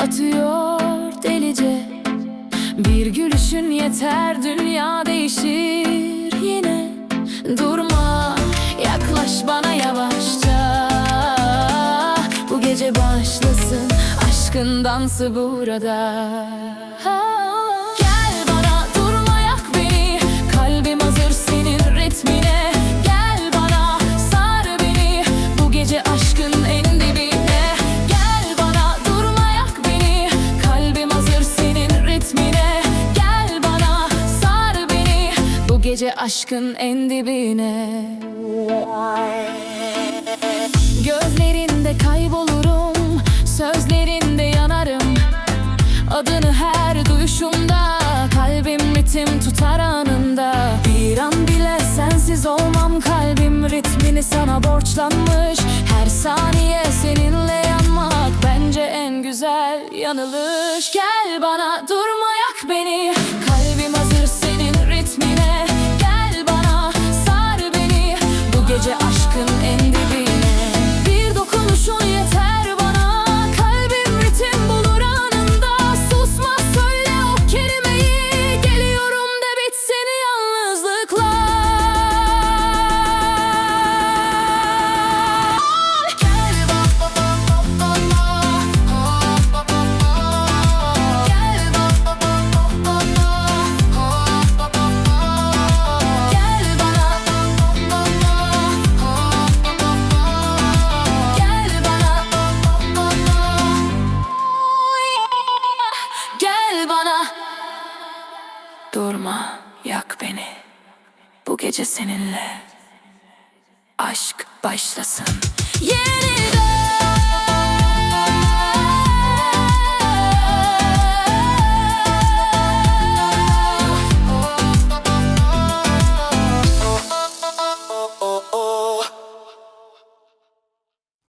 atıyor delice. Bir gülüşün yeter dünya değişir yine. Durma yaklaş bana yavaşça. Bu gece başlasın aşkın dansı burada. Ha. Aşkın en dibine. Gözlerinde kaybolurum Sözlerinde yanarım. Adını her duyuşumda Kalbim ritim tutar anında. Bir an bile sensiz olmam Kalbim ritmini sana borçlanmış. Her saniye seninle yanmak Bence en güzel yanılış. Gel bana durma yak beni Durma yak beni. Bu gece seninle Aşk başlasın. Yeni